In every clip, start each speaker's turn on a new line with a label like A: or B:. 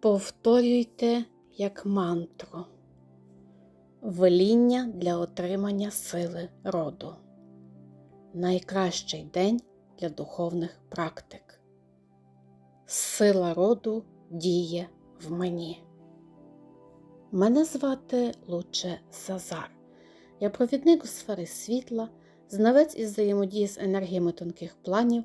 A: Повторюйте як мантру. Веління для отримання сили роду. Найкращий день для духовних практик. Сила роду діє в мені. Мене звати Луче Сазар. Я провідник у сфери світла, знавець із взаємодії з енергіями тонких планів,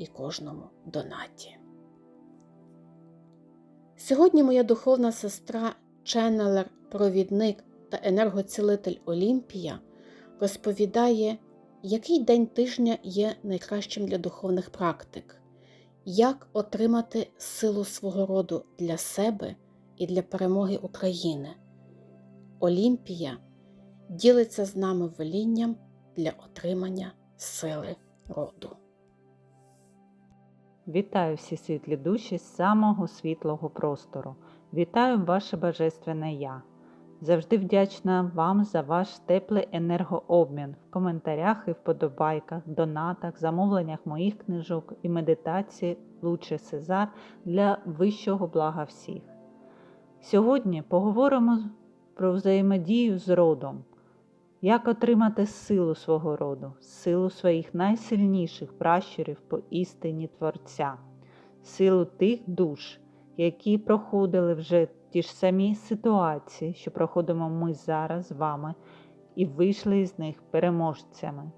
A: і кожному донаті. Сьогодні моя духовна сестра, ченнелер, провідник та енергоцілитель Олімпія розповідає, який день тижня є найкращим для духовних практик, як отримати силу свого роду для себе і для перемоги України. Олімпія ділиться з нами велінням для отримання сили роду.
B: Вітаю всі світлі душі з самого світлого простору. Вітаю ваше Божественне Я. Завжди вдячна вам за ваш теплий енергообмін в коментарях і вподобайках, донатах, замовленнях моїх книжок і медитації Лучше Сезар для вищого блага всіх. Сьогодні поговоримо про взаємодію з родом. Як отримати силу свого роду, силу своїх найсильніших пращурів по істині Творця, силу тих душ, які проходили вже ті ж самі ситуації, що проходимо ми зараз з вами, і вийшли із них переможцями.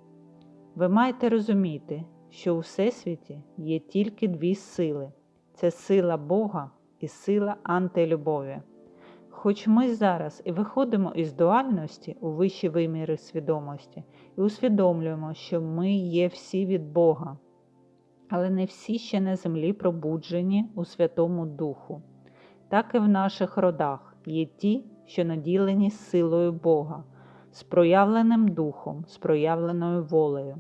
B: Ви маєте розуміти, що у Всесвіті є тільки дві сили це сила Бога і сила антилюбові. Хоч ми зараз і виходимо із дуальності у вищі виміри свідомості і усвідомлюємо, що ми є всі від Бога, але не всі ще на землі пробуджені у Святому Духу. Так і в наших родах є ті, що наділені силою Бога, з проявленим духом, з проявленою волею,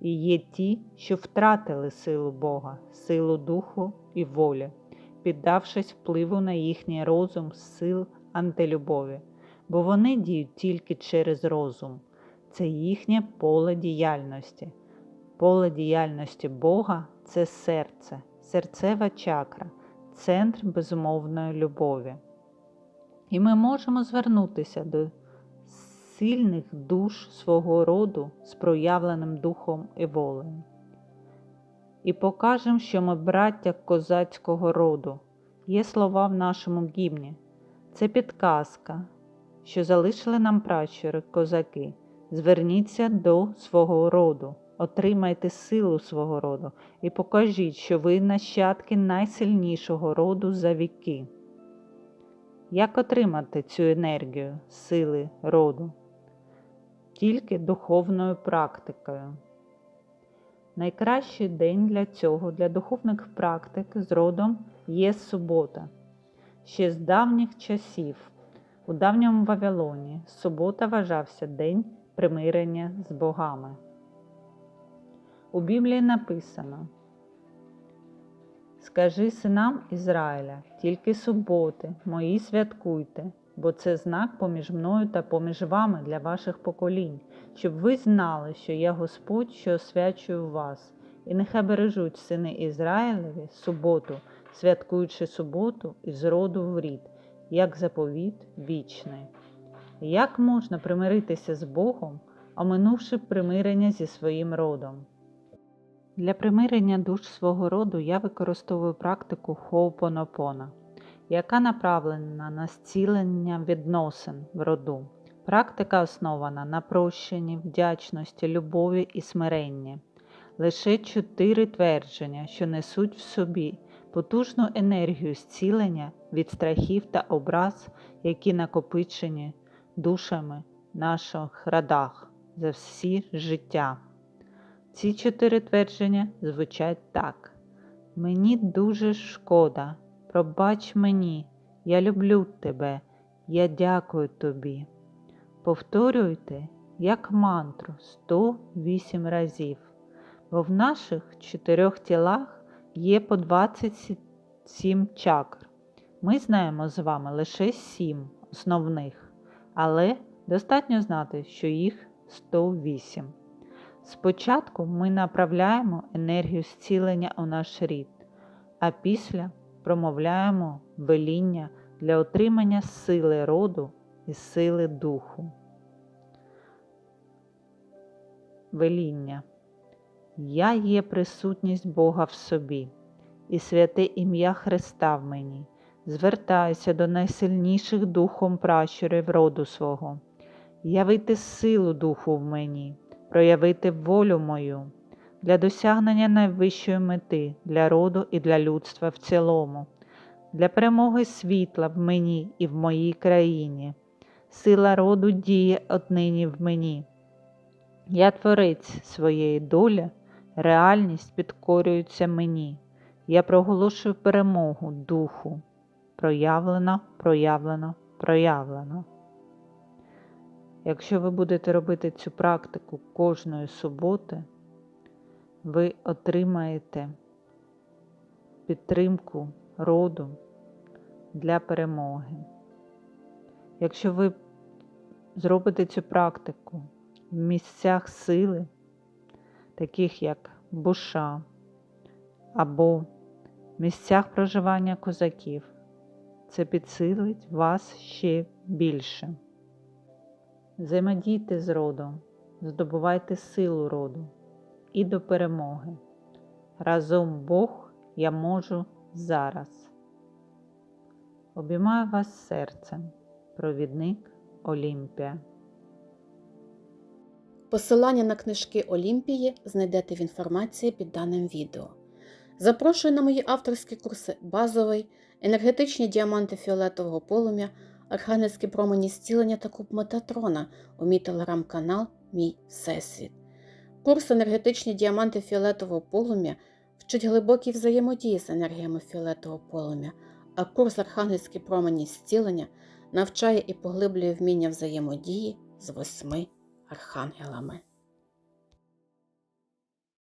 B: і є ті, що втратили силу Бога, силу духу і волі, піддавшись впливу на їхній розум сил антилюбові, бо вони діють тільки через розум. Це їхнє поле діяльності. Поле діяльності Бога це серце, серцева чакра, центр безумовної любові. І ми можемо звернутися до сильних душ свого роду з проявленим духом і волею. І покажемо, що ми браття козацького роду. Є слова в нашому гімні. Це підказка, що залишили нам пращури козаки. Зверніться до свого роду, отримайте силу свого роду і покажіть, що ви нащадки найсильнішого роду за віки. Як отримати цю енергію, сили роду? Тільки духовною практикою. Найкращий день для цього, для духовних практик з родом є субота. Ще з давніх часів, у давньому Вавилоні, субота вважався день примирення з богами. У Біблії написано: Скажи синам Ізраїля, тільки суботи, мої святкуйте, бо це знак поміж мною та поміж вами для ваших поколінь, щоб ви знали, що я Господь, що освячую вас, і нехай бережуть сини Ізраїлеві суботу, святкуючи суботу із роду в рід, як заповіт вічний. Як можна примиритися з Богом, оминувши примирення зі своїм родом? Для примирення душ свого роду я використовую практику Хоупонопона, яка направлена на зцілення відносин в роду. Практика основана на прощенні, вдячності, любові і смиренні. Лише чотири твердження, що несуть в собі потужну енергію зцілення від страхів та образ, які накопичені душами наших родах за всі життя. Ці чотири твердження звучать так: Мені дуже шкода, пробач мені, Я люблю тебе, я дякую тобі. Повторюйте як мантру 108 разів, бо в наших чотирьох тілах є по 27 чакр. Ми знаємо з вами лише 7 основних, але достатньо знати, що їх 108. Спочатку ми направляємо енергію зцілення у наш рід, а після промовляємо веління для отримання сили роду і сили духу. Веління. Я є присутність Бога в собі, і святе ім'я Христа в мені. Звертаюся до найсильніших духом пращурів роду свого, явити силу духу в мені, проявити волю мою для досягнення найвищої мети для роду і для людства в цілому, для перемоги світла в мені і в моїй країні. Сила роду діє однині в мені. Я творець своєї долі, реальність підкорюється мені. Я проголошую перемогу духу. Проявлено, проявлено, проявлено. Якщо ви будете робити цю практику кожної суботи, ви отримаєте підтримку роду для перемоги. Якщо ви зробите цю практику в місцях сили, таких як Буша або місцях проживання козаків, це підсилить вас ще більше. Взаємодійте з родом, здобувайте силу роду і до перемоги. Разом Бог я можу зараз. Обіймаю вас серцем, провідник Олімпія.
A: Посилання на книжки Олімпії знайдете в інформації під даним відео. Запрошую на мої авторські курси базовий, енергетичні діаманти фіолетового полум'я, архангельські промені зцілення та куб Метатрона у мій телеграм-канал Мій Всесвіт. Курс енергетичні діаманти фіолетового полум'я вчить глибокій взаємодії з енергіями фіолетового полум'я, а курс архангельські промені зцілення навчає і поглиблює вміння взаємодії з восьми архангелами.